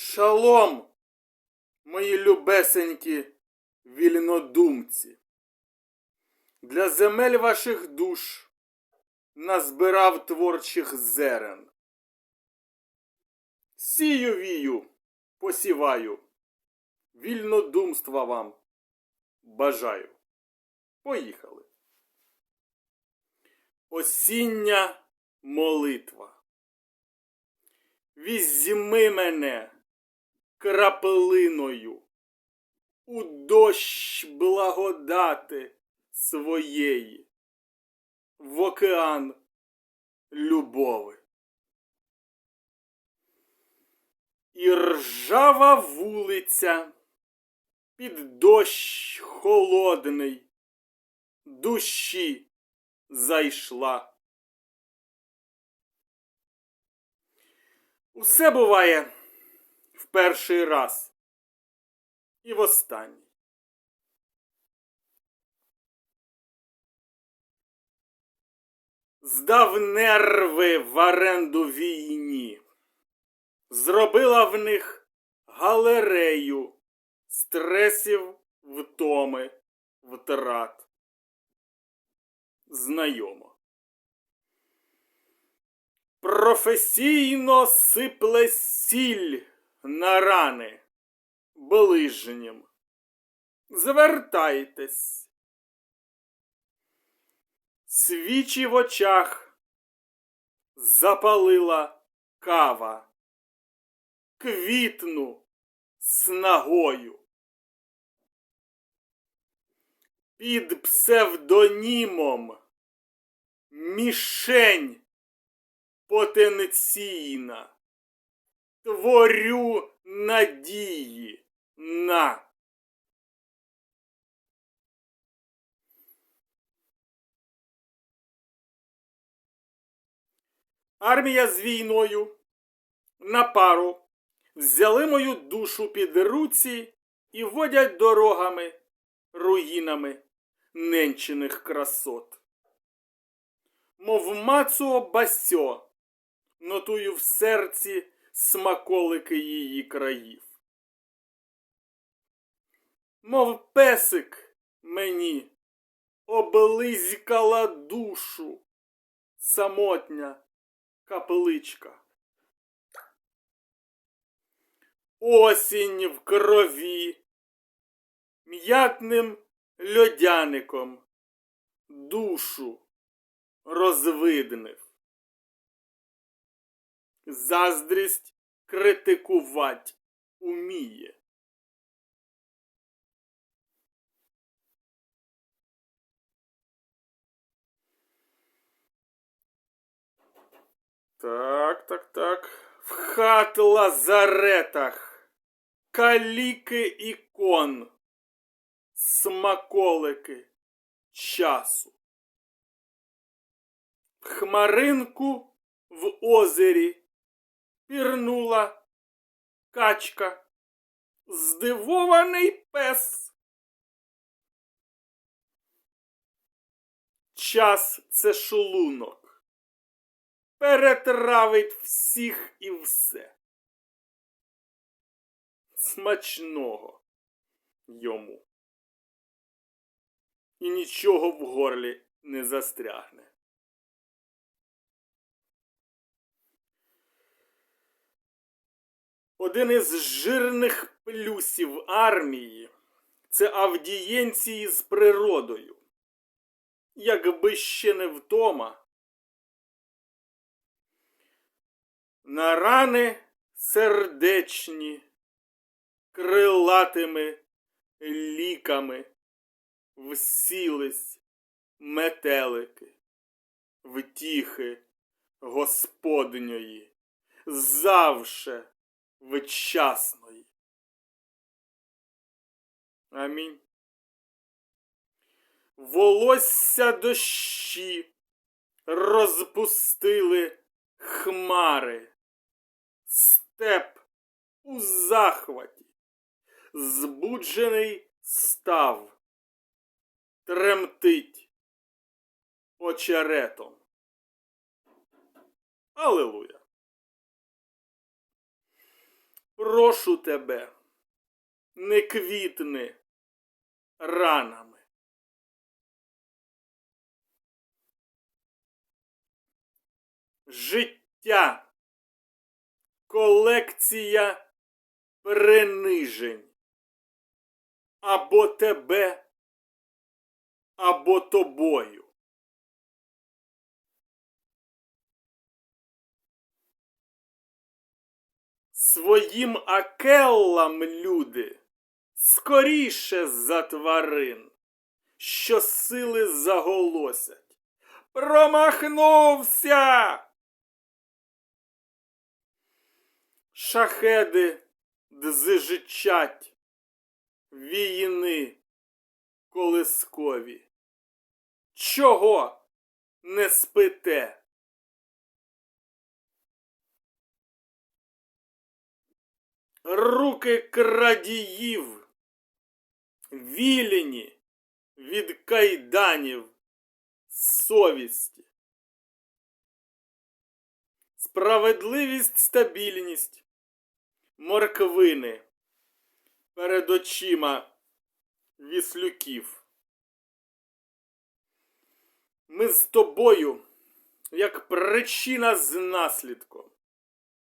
Шалом, мої любесенькі вільнодумці. Для земель ваших душ назбирав творчих зерен. Сію вію, посіваю, вільнодумства вам бажаю. Поїхали. Осіння молитва. Візьми мене крапелиною у дощ благодати своєї, в океан любови. І ржава вулиця під дощ холодний душі зайшла. Усе буває в перший раз і в останній. Здав нерви в оренду війні, зробила в них галерею стресів, втоми, втрат. Знайомо. Професійно сипле сіль на рани ближнім. Звертайтесь. Свічі в очах запалила кава. Квітну снагою. Під псевдонімом мішень потенційна. Творю надії на. Армія з війною на пару взяли мою душу під руці і водять дорогами, руїнами ненчених красот. Мов мацуо басьо, нотую в серці смаколики її країв. Мов песик мені облизькала душу самотня капличка. Осінь в крові, м'ятним льодяником душу розвиднив. Заздрість критикувать уміє. Так, так, так. В хат лазаретах. Каліки ікон. Смаколики часу. Хмаринку в озері пірнула качка. Здивований пес. Час це шлунок перетравить всіх і все. Смачного йому. І нічого в горлі не застрягне. Один із жирних плюсів армії це авдієнції з природою. Якби ще не втома, на рани сердечні, крилатими ліками всілись метелики, втіхи Господньої, завше вчасної. Амінь. Волосся дощі розпустили хмари степ у захваті, збуджений став, тремтить очеретом. Алилуя. Прошу тебе, не квітни ранами. Життя колекція принижень. Або тебе, або тобою. Своїм акеллам, люди, скоріше за тварин, що сили заголосять. Промахнувся! Шахеди дзижичать, віїни колискові. Чого не спите? Руки крадіїв, вілені від кайданів совісті. Справедливість, стабільність, морквини перед очима віслюків. Ми з тобою, як причина з наслідком.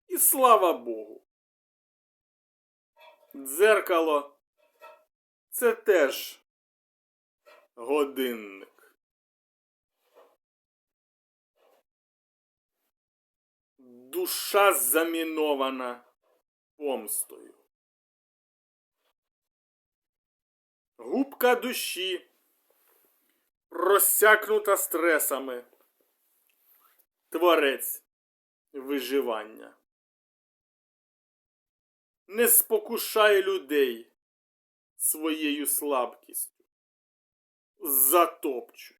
І слава Богу. Дзеркало це теж годинник. Душа замінована помстою. Губка душі просякнута стресами. Творець виживання. Не спокушай людей своєю слабкістю. Затопчуть.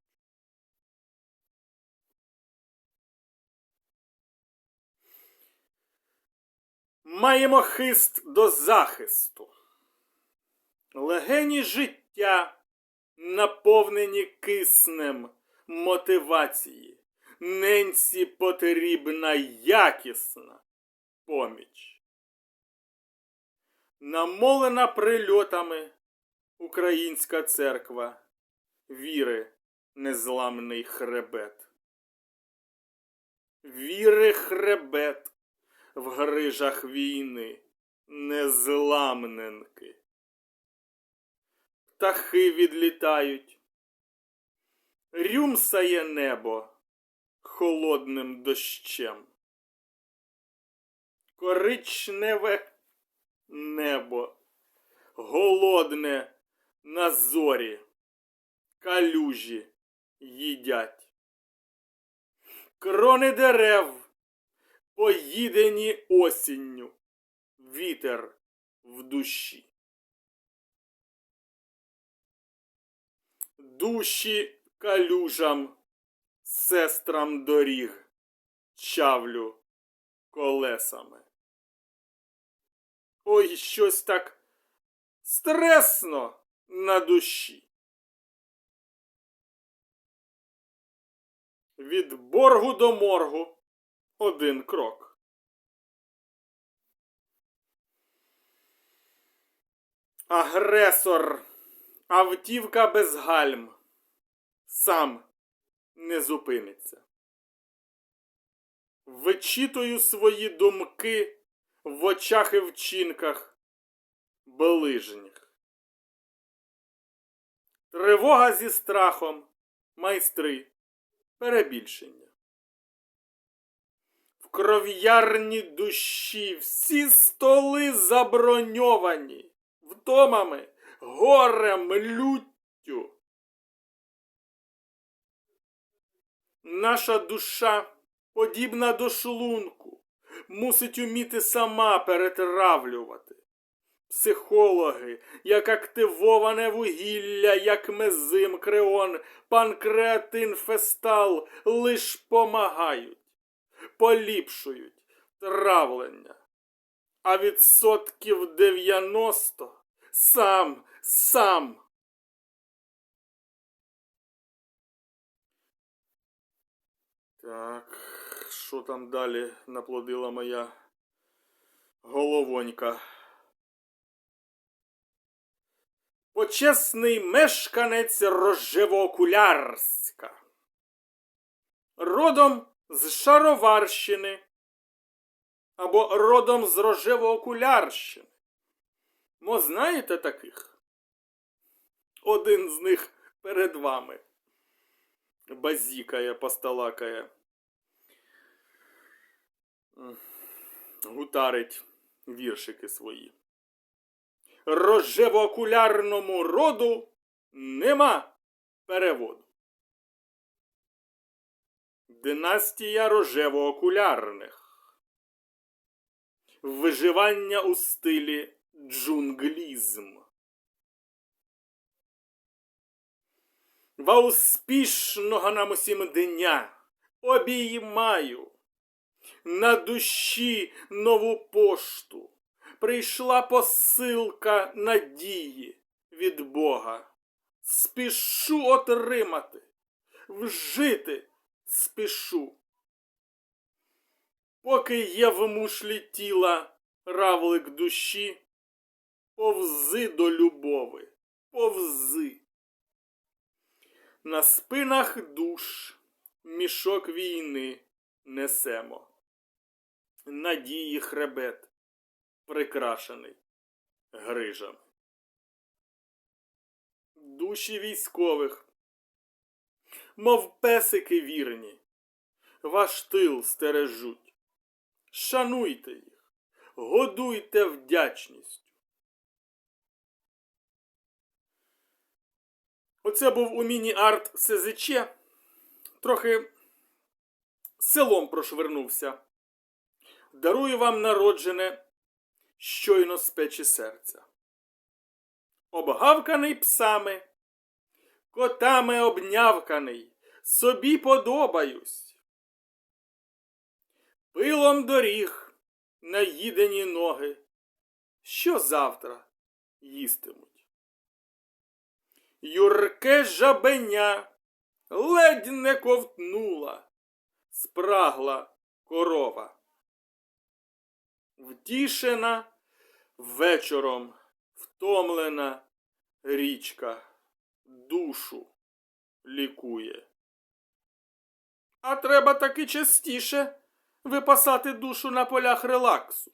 Маємо хист до захисту. Легені життя наповнені киснем мотивації. Ненці потрібна якісна поміч. Намолена прильотами українська церква віри незламний хребет. Віри хребет в грижах війни незламненки. Птахи відлітають, рюмсає небо холодним дощем. Коричневе небо, голодне на зорі, калюжі їдять. Крони дерев, поїдені осінню, вітер в душі. Душі калюжам, сестрам доріг, чавлю колесами. Ой, щось так стресно на душі. Від боргу до моргу один крок. Агресор, автівка без гальм, сам не зупиниться. Вичитую свої думки в очах і вчинках ближніх. Тривога зі страхом, майстри, перебільшення. В кров'ярні душі всі столи заброньовані втомами, горем, люттю. Наша душа, подібна до шлунку, мусить уміти сама перетравлювати. Психологи, як активоване вугілля, як мезим, креон, панкреатин, фестал, лиш помагають, поліпшують травлення. А відсотків 90 сам, сам. Так, що там далі наплодила моя головонька. Почесний мешканець Рожевоокулярська. Родом з Шароварщини або родом з Рожевоокулярщини. Мо знаєте таких? Один з них перед вами. Базікає, посталакає. Гутарить віршики свої. Рожевоокулярному роду нема переводу. Династія рожевоокулярних. Виживання у стилі джунглізм. Ва успішного нам усім дня обіймаю на душі нову пошту. Прийшла посилка надії від Бога. Спішу отримати, вжити спішу. Поки є в мушлі тіла равлик душі, повзи до любови, повзи. На спинах душ мішок війни несемо. Надії хребет прикрашений грижами. Душі військових, мов песики вірні, ваш тил стережуть. Шануйте їх, годуйте вдячністю. Оце був у міні-арт СЗЧ. Трохи селом прошвернувся. Дарую вам народжене щойно з печі серця. Обгавканий псами, котами обнявканий, собі подобаюсь. Пилом доріг наїдені ноги, що завтра їстимуть. Юрке жабеня ледь не ковтнула, спрагла корова. Втішена вечором втомлена річка душу лікує. А треба таки частіше випасати душу на полях релаксу.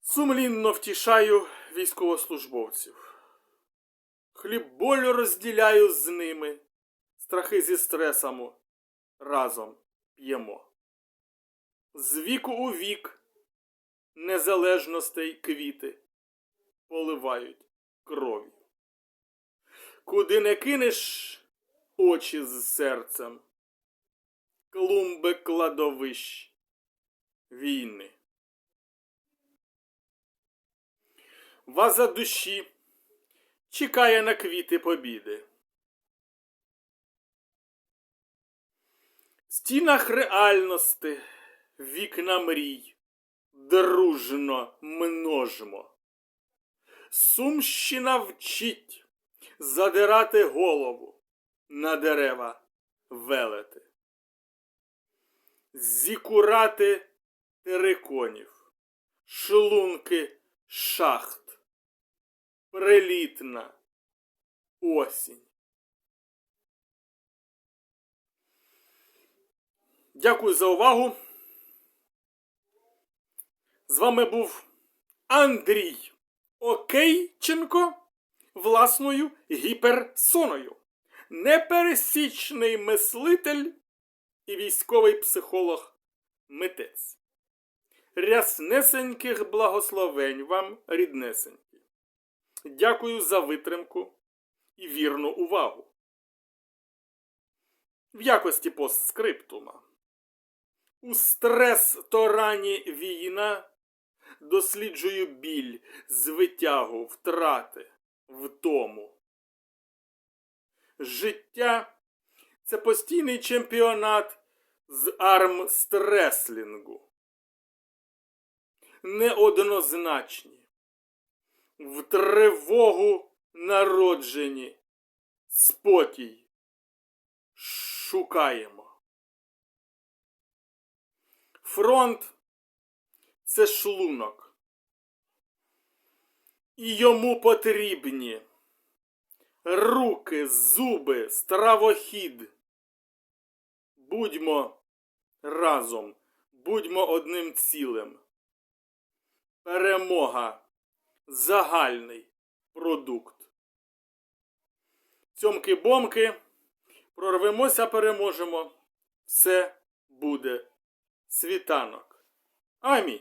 Сумлінно втішаю військовослужбовців. Хліб болю розділяю з ними, страхи зі стресами разом п'ємо. З віку у вік незалежностей квіти поливають кров'ю. Куди не кинеш очі з серцем, клумби кладовищ війни. Ваза душі чекає на квіти побіди. Стінах реальності. Вікна мрій. Дружно множмо. Сумщина вчить задирати голову на дерева велети, зікурати териконів, шлунки шахт, прилітна осінь. Дякую за увагу. З вами був Андрій Окейченко власною гіперсоною. Непересічний мислитель і військовий психолог митець. Ряснесеньких благословень вам, ріднесенькі. Дякую за витримку і вірну увагу. В якості постскриптума. У стрес торані війна досліджую біль, звитягу, втрати, втому. Життя це постійний чемпіонат з армстреслінгу. Неоднозначні, в тривогу народжені, спокій шукаємо. Фронт це шлунок. І йому потрібні руки, зуби, стравохід. Будьмо разом, будьмо одним цілим. Перемога загальний продукт. Цьомки-бомки, прорвемося, переможемо. Все буде світанок. Амінь.